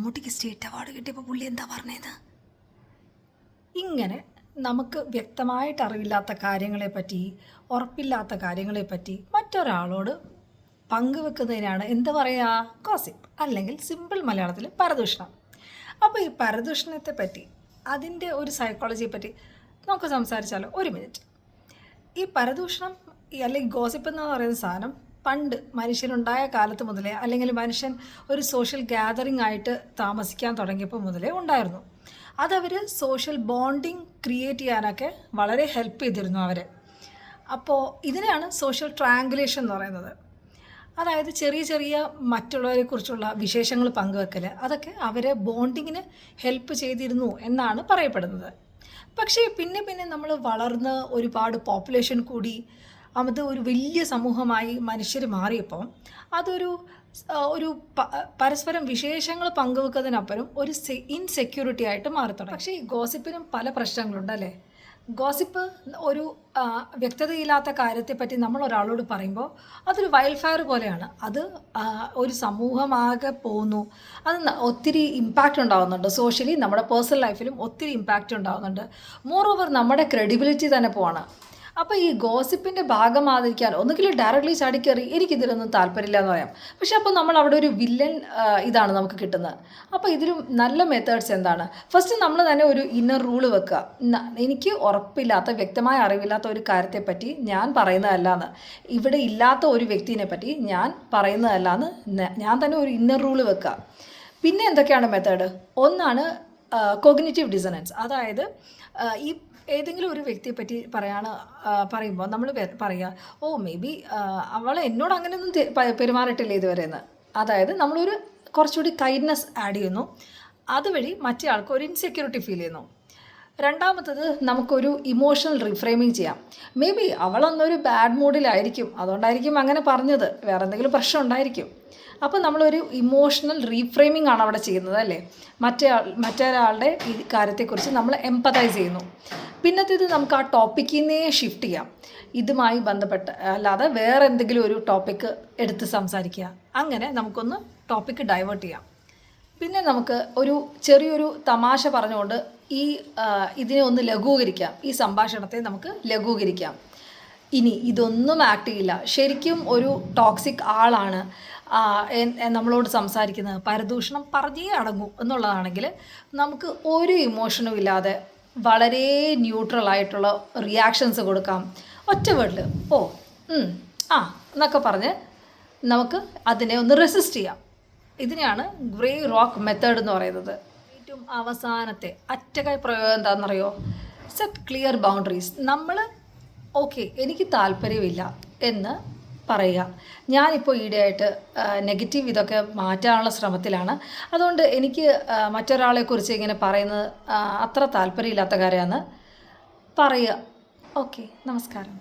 മമ്മൂട്ടിക്ക് state award കിട്ടിയപ്പോൾ പുള്ളി എന്താ പറഞ്ഞത് ഇങ്ങനെ നമുക്ക് വ്യക്തമായിട്ട് അറിവില്ലാത്ത കാര്യങ്ങളെപ്പറ്റി ഉറപ്പില്ലാത്ത കാര്യങ്ങളെപ്പറ്റി മറ്റൊരാളോട് പങ്കുവെക്കുന്നതിനാണ് എന്താ പറയുക ഗോസിപ്പ് അല്ലെങ്കിൽ സിമ്പിൾ മലയാളത്തിൽ പരദൂഷണം. അപ്പോൾ ഈ പരദൂഷണത്തെ പറ്റി അതിന്റെ ഒരു സൈക്കോളജിയെ പറ്റി നമുക്ക് സംസാരിച്ചാലോ? ഒരു മിനിറ്റ് ഈ പരദൂഷണം അല്ലെങ്കിൽ ഗോസിപ്പ് എന്ന് പറയുന്ന സാധനം പണ്ട് മനുഷ്യനുണ്ടായ കാലത്ത് മുതലേ അല്ലെങ്കിൽ മനുഷ്യൻ ഒരു സോഷ്യൽ ഗ്യാതറിംഗ് ആയിട്ട് താമസിക്കാൻ തുടങ്ങിയപ്പോൾ മുതലേ ഉണ്ടായിരുന്നു. അതവർ സോഷ്യൽ ബോണ്ടിങ് ക്രിയേറ്റ് ചെയ്യാനൊക്കെ വളരെ ഹെൽപ്പ് ചെയ്തിരുന്നു അവരെ. അപ്പോൾ ഇതിനെയാണ് സോഷ്യൽ ട്രാങ്കുലേഷൻ എന്ന് പറയുന്നത്. അതായത് ചെറിയ ചെറിയ മറ്റുള്ളവരെ കുറിച്ചുള്ള വിശേഷങ്ങൾ പങ്കുവെക്കൽ അതൊക്കെ അവരെ ബോണ്ടിങ്ങിന് ഹെൽപ്പ് ചെയ്തിരുന്നു എന്നാണ് പറയപ്പെടുന്നത്. പക്ഷേ പിന്നെ പിന്നെ നമ്മൾ വളർന്ന് ഒരുപാട് പോപ്പുലേഷൻ കൂടി അത് ഒരു വലിയ സമൂഹമായി മനുഷ്യർ മാറിയപ്പോൾ അതൊരു ഒരു പരസ്പരം വിശേഷങ്ങൾ പങ്കുവെക്കുന്നതിനപ്പുറം ഒരു ഇൻസെക്യൂരിറ്റി ആയിട്ട് മാറി പക്ഷേ ഈ ഗോസിപ്പിനും പല പ്രശ്നങ്ങളുണ്ട് അല്ലേ? ഗോസിപ്പ് ഒരു വ്യക്തതയില്ലാത്ത കാര്യത്തെപ്പറ്റി നമ്മൾ ഒരാളോട് പറയുമ്പോൾ അതൊരു വൈൽഡ് ഫയർ പോലെയാണ്. അത് ഒരു സമൂഹമാകെ പോകുന്നു അത് ഒത്തിരി ഇമ്പാക്റ്റ് ഉണ്ടാകുന്നുണ്ട് സോഷ്യലി നമ്മുടെ പേഴ്സണൽ ലൈഫിലും ഒത്തിരി ഇമ്പാക്റ്റ് ഉണ്ടാകുന്നുണ്ട് മോർ ഓവർ നമ്മുടെ ക്രെഡിബിലിറ്റി തന്നെ പോവാണ്. അപ്പോൾ ഈ ഗോസിപ്പിന്റെ ഭാഗമാതിരിക്കാൻ ഒന്നുകിൽ ഡയറക്റ്റ്ലി എനിക്ക് എനിക്കിതിലൊന്നും താല്പര്യമില്ല എന്ന് പറയാം. പക്ഷെ അപ്പോൾ നമ്മൾ അവിടെ ഒരു വില്ലൻ ഇതാണ് നമുക്ക് കിട്ടുന്നത്. അപ്പോൾ ഇതിലും നല്ല മെത്തേഡ്സ് എന്താണ്? ഫസ്റ്റ് നമ്മൾ തന്നെ ഒരു ഇന്നർ റൂൾ വെക്കുക. എനിക്ക് ഉറപ്പില്ലാത്ത വ്യക്തമായ അറിവില്ലാത്ത ഒരു കാര്യത്തെപ്പറ്റി ഞാൻ പറയുന്നതല്ലാന്ന്. ഇവിടെ ഇല്ലാത്ത ഒരു വ്യക്തിനെ പറ്റി ഞാൻ പറയുന്നതല്ലാന്ന് എന്ന് ഞാൻ തന്നെ ഒരു ഇന്നർ റൂൾ വെക്കുക. പിന്നെ എന്തൊക്കെയാണ് മെത്തേഡ് ഒന്നാണ് കോഗ്നിറ്റീവ് ഡിസനൻസ് അതായത് ഈ ഏതെങ്കിലും ഒരു വ്യക്തിയെ പറ്റി പറയാണ് പറയുമ്പോൾ നമ്മൾ പറയുക ഓ മേ ബി അവൾ എന്നോട് അങ്ങനെയൊന്നും പെരുമാറിയിട്ടില്ല ഇതുവരെ എന്ന്. അതായത് നമ്മളൊരു കുറച്ചുകൂടി കൈൻഡ്നെസ് ആഡ് ചെയ്യുന്നു. അതുവഴി മറ്റേ ആൾക്ക് ഒരു ഇൻസെക്യൂരിറ്റി ഫീൽ ചെയ്യുന്നു. രണ്ടാമത്തത് നമുക്കൊരു ഇമോഷണൽ റിഫ്രെയിമിങ് ചെയ്യാം. മേ ബി അവളൊന്നൊരു ബാഡ് മൂഡിലായിരിക്കും അതുകൊണ്ടായിരിക്കും അങ്ങനെ പറഞ്ഞത്. വേറെ എന്തെങ്കിലും പ്രശ്നം ഉണ്ടായിരിക്കും. അപ്പോൾ നമ്മളൊരു ഇമോഷണൽ റീഫ്രെയിമിംഗ് ആണ് അവിടെ ചെയ്യുന്നത് അല്ലേ? മറ്റേ മറ്റൊരാളുടെ ഈ കാര്യത്തെക്കുറിച്ച് നമ്മൾ എംപതൈസ് ചെയ്യുന്നു. പിന്നത്തേത് നമുക്ക് ആ ടോപ്പിക്കിൽ നിന്നേ ഷിഫ്റ്റ് ചെയ്യാം. ഇതുമായി ബന്ധപ്പെട്ട് അല്ലാതെ വേറെ എന്തെങ്കിലും ഒരു ടോപ്പിക്ക് എടുത്ത് സംസാരിക്കുക. അങ്ങനെ നമുക്കൊന്ന് ടോപ്പിക്ക് ഡൈവേർട്ട് ചെയ്യാം. പിന്നെ നമുക്ക് ഒരു ചെറിയൊരു തമാശ പറഞ്ഞുകൊണ്ട് ഈ ഇതിനെ ഒന്ന് ലഘൂകരിക്കാം. ഈ സംഭാഷണത്തെ നമുക്ക് ലഘൂകരിക്കാം. ഇനി ഇതൊന്നും ആക്ട് ചെയ്യില്ല. ശരിക്കും ഒരു ടോക്സിക് ആളാണ് നമ്മളോട് സംസാരിക്കുന്നത്. പരദൂഷണം പറഞ്ഞേ അടങ്ങൂ എന്നുള്ളതാണെങ്കിൽ നമുക്ക് ഒരു ഇമോഷനും ഇല്ലാതെ വളരെ ന്യൂട്രൽ ആയിട്ടുള്ള റിയാക്ഷൻസ് കൊടുക്കാം. ഒറ്റ വേർഡിൽ ഓ ആ എന്നൊക്കെ പറഞ്ഞ് നമുക്ക് അതിനെ ഒന്ന് റെസിസ്റ്റ് ചെയ്യാം. ഇതിനെയാണ് ഗ്രേ റോക്ക് മെത്തേഡ് എന്ന് പറയുന്നത്. ഏറ്റവും അവസാനത്തെ അറ്റകൈ പ്രയോഗം എന്താണെന്നറിയോ? സെറ്റ് ക്ലിയർ ബൗണ്ടറീസ് നമ്മൾ ഓക്കെ എനിക്ക് താല്പര്യമില്ല എന്ന് പറയുക. ഞാനിപ്പോൾ ഈയിടെയായിട്ട് നെഗറ്റീവ് ഇതൊക്കെ മാറ്റാനുള്ള ശ്രമത്തിലാണ്. അതുകൊണ്ട് എനിക്ക് മറ്റൊരാളെക്കുറിച്ച് ഇങ്ങനെ പറയുന്നത് അത്ര താല്പര്യമില്ലാത്ത കാര്യമാണ്. പറയുക. ഓക്കെ നമസ്കാരം.